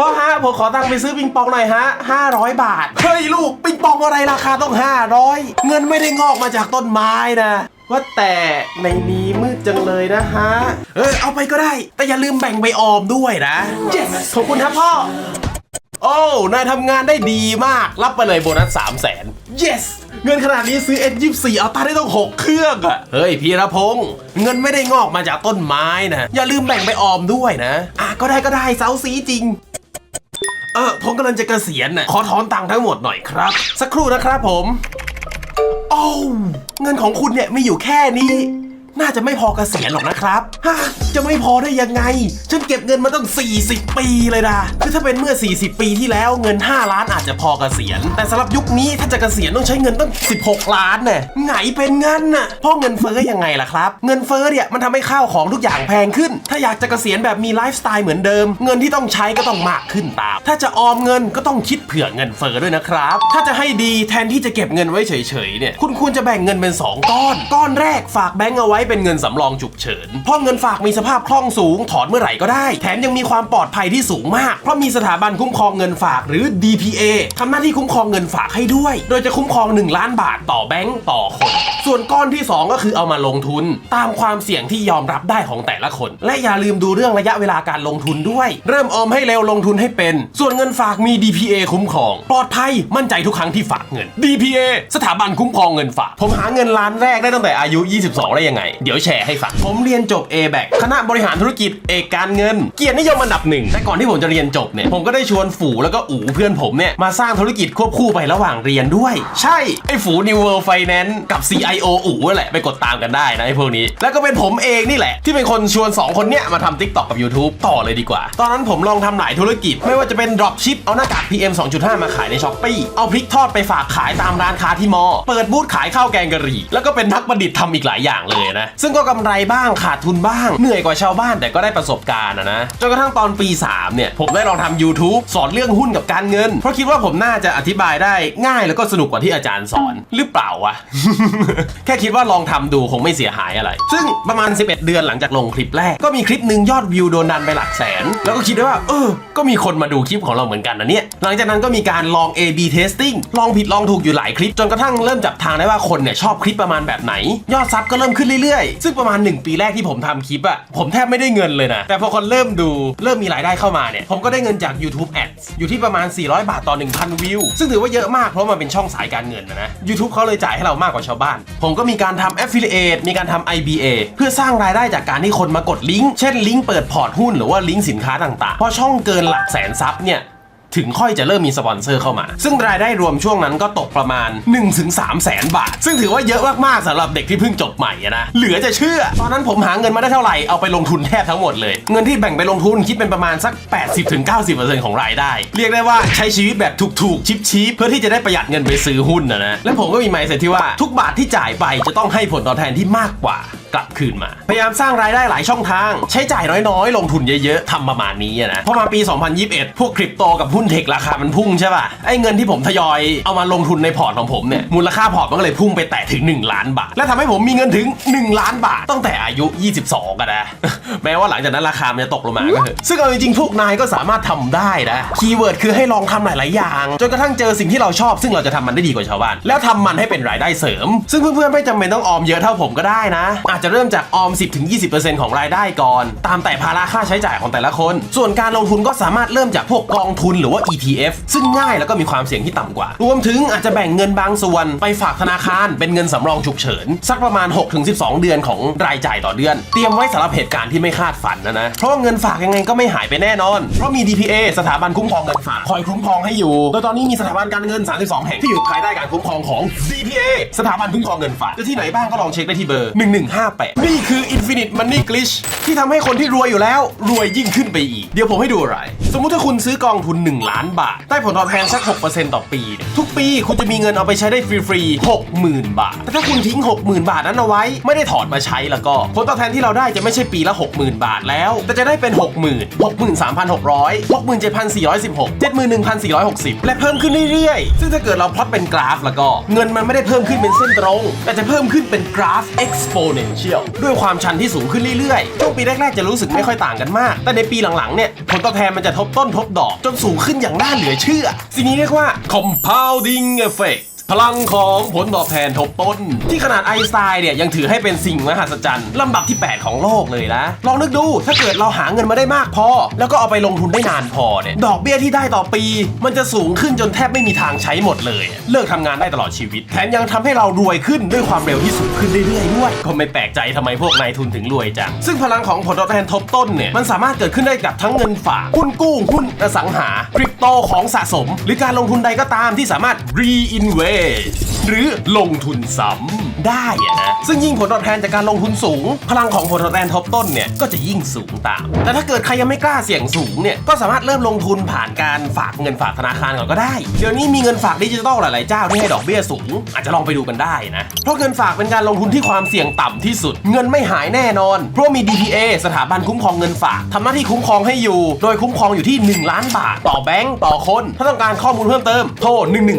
พ่อฮะผมขอตังค์ไปซื้อปิงปองหน่อยฮะ 500 บาท เฮ้ยลูกปิงปองอะไรราคาต้อง 500 เงินไม่ได้งอกมาจากต้นไม้นะว่าแต่ในนี้มืดจังเลยนะฮะ เออเอาไปก็ได้ แต่อย่าลืมแบ่งไปออมด้วยนะ yes ขอบคุณครับพ่อ โอ้นายทำงานได้ดีมาก รับไปเลยโบนัส3 0 0 0 0 yes เงินขนาดนี้ซื้อ S24 เอาตาได้ต้อง 6 เครื่องอะเฮ้ยพีรพงษ์เงินไม่ได้งอกมาจากต้นไม้นะ อย่าลืมแบ่งไปออมด้วยนะ อะก็ได้ก็ได้เซาซีจริง เออผมกำลังจะเกษียณน่ะขอถอนตังค์ทั้งหมดหน่อยครับ สักครู่นะครับผม โอ้วเงินของคุณเนี่ยมีอยู่แค่นี้ น่าจะไม่พอเกษียณหรอกนะครับฮะจะไม่พอได้ยังไง ฉันเก็บเงินมาตั้ง 40 ปีเลยนะคือถ้าเป็นเมื่อ 40 ปีที่แล้วเงิน 5 ล้านอาจจะพอเกษียณ แต่สำหรับยุคนี้ถ้าจะเกษียณต้องใช้เงินตั้ง 16 ล้านเนี่ยไงเป็นเงั้นน่ะเพราะเงินเฟ้อยังไงล่ะครับ เงินเฟ้อเนี่ยมันทำให้ข้าวของทุกอย่างแพงขึ้น ถ้าอยากจะเกษียณแบบมีไลฟ์สไตล์เหมือนเดิม เงินที่ต้องใช้ก็ต้องมากขึ้นตาม ถ้าจะออมเงินก็ต้องคิดเผื่อเงินเฟ้อด้วยนะครับ ถ้าจะให้ดีแทนที่จะเก็บเงินไว้เฉยๆเนี่ย คุณควรจะแบ่งเงินเป็น 2 ก้อน ก้อนแรกฝากแบงก์เอาไว้เป็นเงินสำรองฉุกเฉิน เพราะเงินฝากมีสภาพคล่องสูง ถอนเมื่อไหร่ก็ได้ แถมยังมีความปลอดภัยที่สูงมาก เพราะมีสถาบันคุ้มครองเงินฝากหรือ DPA ทำหน้าที่คุ้มครองเงินฝากให้ด้วย โดยจะคุ้มครอง 1 ล้านบาทต่อแบงก์ต่อคน ส่วนก้อนที่ 2 ก็คือเอามาลงทุน ตามความเสี่ยงที่ยอมรับได้ของแต่ละคน และอย่าลืมดูเรื่องระยะเวลาการลงทุนด้วย เริ่มออมให้เร็วลงทุนให้เป็น ส่วนเงินฝากมี DPA คุ้มครอง ปลอดภัยมั่นใจทุกครั้งที่ฝากเงิน DPA สถาบันคุ้มครองเงินฝาก ผมหาเงินล้านแรกได้ตั้งแต่อายุ 22 ได้ยังไงเดี๋ยวแชร์ให้ฟัง ผมเรียนจบ a b a c คณะบริหารธุรกิจเอกการเงิน เกียรตินิยมอันดับหนึ่งแต่ก่อนที่ผมจะเรียนจบเนี่ยผมก็ได้ชวนฝูแล้วก็อู๋เพื่อนผมเนี่ยมาสร้างธุรกิจควบคู่ไประหว่างเรียนด้วย ใช่ ไอ้ฝู New World Finance กับ CIO อู๋นั่แหละไปกดตามกันได้นะไอ้พวกนี้ แล้วก็เป็นผมเองนี่แหละ ที่เป็นคนชวน 2 คนเนี้ยมาทำ TikTok กับ YouTube ต่อเลยดีกว่า ตอนนั้นผมลองทำหลายธุรกิจ ไม่ว่าจะเป็น Dropship เอาหน้ากาก PM 2.5 มาขายใน s h อ p e e เอาพริกทอดไปฝากขายตามร้านค้าที่มอ เปิดบูธขายข้าวแกงกะหรี่ แล้วก็เป็นนักประดิษฐ์ทำอีกหลายอย่างเลยนะซึ่งก็กำไรบ้างขาดทุนบ้าง เหนื่อยกว่าชาวบ้านแต่ก็ได้ประสบการณ์นะจนกระทั่งตอนปี 3 เนี่ย ผมได้ลองทำ YouTube สอนเรื่องหุ้นกับการเงิน เพราะคิดว่าผมน่าจะอธิบายได้ง่ายแล้วก็สนุกกว่าที่อาจารย์สอนหรือเปล่าวะ แค่คิดว่าลองทำดูคงไม่เสียหายอะไร ซึ่งประมาณ 11 เดือนหลังจากลงคลิปแรก ก็มีคลิปหนึ่งยอดวิวโดนดันไปหลักแสน แล้วก็คิดได้ว่าเออ ก็มีคนมาดูคลิปของเราเหมือนกันนะเนี่ย หลังจากนั้นก็มีการลอง A/B testing ลองผิดลองถูกอยู่หลายคลิป จนกระทั่งเริ่มจับทางได้ว่าคนเนี่ยชอบคลิปประมาณแบบไหน ยอดซับก็เริ่มขึ้นเรื่อยๆ ซึ่งประมาณ 1 ปีแรกที่ผมทำคลิปอะผมแทบไม่ได้เงินเลยนะ แต่พอคนเริ่มดูเริ่มมีรายได้เข้ามาเนี่ย ผมก็ได้เงินจาก YouTube Ads อยู่ที่ประมาณ 400 บาทต่อ 1,000 วิว ซึ่งถือว่าเยอะมากเพราะมันเป็นช่องสายการเงินนะนะ YouTube เขาเลยจ่ายให้เรามากกว่าชาวบ้าน ผมก็มีการทำ Affiliate มีการทำ IBA เพื่อสร้างรายได้จากการที่คนมากดลิงก์เช่นลิงก์เปิดพอร์ตหุ้นหรือว่าลิงก์สินค้าต่างๆพอช่องเกินหลักแสนซับเนี่ย ถึงค่อยจะเริ่มมีสปอนเซอร์เข้ามา ซึ่งรายได้รวมช่วงนั้นก็ตกประมาณ 1-3แสนบาท ซึ่งถือว่าเยอะมากๆสำหรับเด็กที่เพิ่งจบใหม่นะ เหลือจะเชื่อ ตอนนั้นผมหาเงินมาได้เท่าไหร่ เอาไปลงทุนแทบทั้งหมดเลย เงินที่แบ่งไปลงทุนคิดเป็นประมาณสัก 80-90%ของรายได้ เรียกได้ว่าใช้ชีวิตแบบถูกๆ ชิปๆเพื่อที่จะได้ประหยัดเงินไปซื้อหุ้นนะนะ และผมก็มีไมซ์เซ็ตที่ว่าทุกบาทที่จ่ายไปจะต้องให้ผลตอบแทนที่มากกว่า กลับคืนมา พยายามสร้างรายได้หลายช่องทาง ใช้จ่ายน้อยๆ ลงทุนเยอะๆทำประมาณนี้นะพอมาปี 2021 พวกคริปโตกับหุ้นเทคราคามันพุ่งใช่ป่ะไอ้เงินที่ผมทยอยเอามาลงทุนในพอร์ตของผมเนี่ยมูลค่าพอร์ตมันก็เลยพุ่งไปแตะถึง 1 ล้านบาท และทำให้ผมมีเงินถึง 1 ล้านบาทตั้งแต่อายุ 22 กันนะแม้ว่าหลังจากนั้นราคามันจะตกลงมาก็เถอะซึ่งเอาจริงๆพวกนายก็สามารถทำได้นะคีย์เวิร์ดคือให้ลองทำหลายๆอย่างจนกระทั่งเจอสิ่งที่เราชอบ ซึ่งเราจะทำมันได้ดีกว่าชาวบ้านแล้วทำมันให้เป็นรายได้เสริม ซึ่งเพื่อนๆไม่จำเป็นต้องออมเยอะเท่าผมก็ได้นะอาจจะเริ่มจากออม 10-20%ของรายได้ก่อน ตามแต่ภาระค่าใช้จ่ายของแต่ละคน ส่วนการลงทุนก็สามารถเริ่มจากพวกกองทุนหรือว่า ETF ซึ่งง่ายแล้วก็มีความเสี่ยงที่ต่ำกว่า รวมถึงอาจจะแบ่งเงินบางส่วน ไปฝากธนาคารเป็นเงินสำรองฉุกเฉิน สักประมาณ 6-12 เดือนของรายจ่ายต่อเดือน เตรียมไว้สำหรับเหตุการณ์ที่ไม่คาดฝันนะนะเพราะว่าเงินฝากยังไงก็ไม่หายไปแน่นอน เพราะมี DPA สถาบันคุ้มครองเงินฝากคอยคุ้มครองให้อยู่โดยตอนนี้มีสถาบันการเงิน 32 แห่งที่อยู่ภายใต้การคุ้มครองของ DPA สถาบันคุ้มครองเงินฝากจะที่ไหนบ้างก็ลองเช็คได้ที่เบอร์58 นี่คือ Infinite Money Glitch ที่ทำให้คนที่รวยอยู่แล้ว รวยยิ่งขึ้นไปอีก เดี๋ยวผมให้ดูอะไร สมมุติถ้าคุณซื้อกองทุน 1 ล้านบาท ได้ผลตอบแทนสัก 6%ต่อปีเนี่ยทุกปีคุณจะมีเงินเอาไปใช้ได้ฟรีๆ60,000 บาท แต่ถ้าคุณทิ้ง 60,000 บาทนั้นเอาไว้ ไม่ได้ถอดมาใช้แล้วก็ ผลตอบแทนที่เราได้จะไม่ใช่ปีละ 60,000 บาทแล้ว แต่จะได้เป็น 60,000 63,600 67,416 71,460 และเพิ่มขึ้นเรื่อยๆ ซึ่งถ้าเกิดเราพลอตเป็นกราฟแล้วก็ เงินมันไม่ได้เพิ่มขึ้นเป็นเส้นตรง แต่จะเพิ่มขึ้นเป็นกราฟ exponent เชียลด้วยความชันที่สูงขึ้นเรื่อยๆ ช่วงปีแรกๆจะรู้สึกไม่ค่อยต่างกันมาก แต่ในปีหลังๆเนี่ยผลตอบแทนมันจะทบต้นทบดอก จนสูงขึ้นอย่างน่าเหลือเชื่อ สิ่งนี้เรียกว่า compounding effect พลังของผลตอบแทนทบต้น ที่ขนาดไอน์สไตน์เนี่ยยังถือให้เป็นสิ่งมหัศจรรย์ลำดับที่ 8 ของโลกเลยนะ ลองนึกดูถ้าเกิดเราหาเงินมาได้มากพอ แล้วก็เอาไปลงทุนได้นานพอเนี่ยดอกเบี้ยที่ได้ต่อปี มันจะสูงขึ้นจนแทบไม่มีทางใช้หมดเลย เลิกทำงานได้ตลอดชีวิต แถมยังทำให้เรารวยขึ้นด้วยความเร็วที่สูงขึ้นเรื่อยๆด้วยก็ไม่แปลกใจทำไมพวกนายทุนถึงรวยจังซึ่งพลังของผลตอบแทนทบต้นเนี่ยมันสามารถเกิดขึ้นได้กับทั้งเงินฝากหุ้นกู้หุ้นอสังหาคริปโตของสะสม หรือการลงทุนใดก็ตามที่สามารถ reinvest หรือลงทุนซ้ำได้อะนะซึ่งยิ่งผลตอบแทนจากการลงทุนสูง พลังของผลตอบแทนทบต้นเนี่ยก็จะยิ่งสูงตาม แต่ถ้าเกิดใครยังไม่กล้าเสี่ยงสูงเนี่ยก็สามารถเริ่มลงทุนผ่านการฝากเงินฝากธนาคารก่อนก็ได้ เดี๋ยวนี้มีเงินฝากดิจิทัลหลายๆเจ้าที่ให้ดอกเบี้ยสูง อาจจะลองไปดูกันได้นะ เพราะเงินฝากเป็นการลงทุนที่ความเสี่ยงต่ำที่สุด เงินไม่หายแน่นอน เพราะมี DPA สถาบันคุ้มครองเงินฝากทำหน้าที่คุ้มครองให้อยู่ โดยคุ้มครองอยู่ที่ 1 ล้านบาท ต่อแบงก์ต่อคน ถ้าต้องการข้อมูลเพิ่มเติมโทร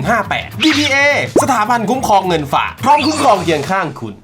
1158 DPA สถาบันคุ้มครองเงินฝากพร้อมคุ้มครองเคียงข้างคุณ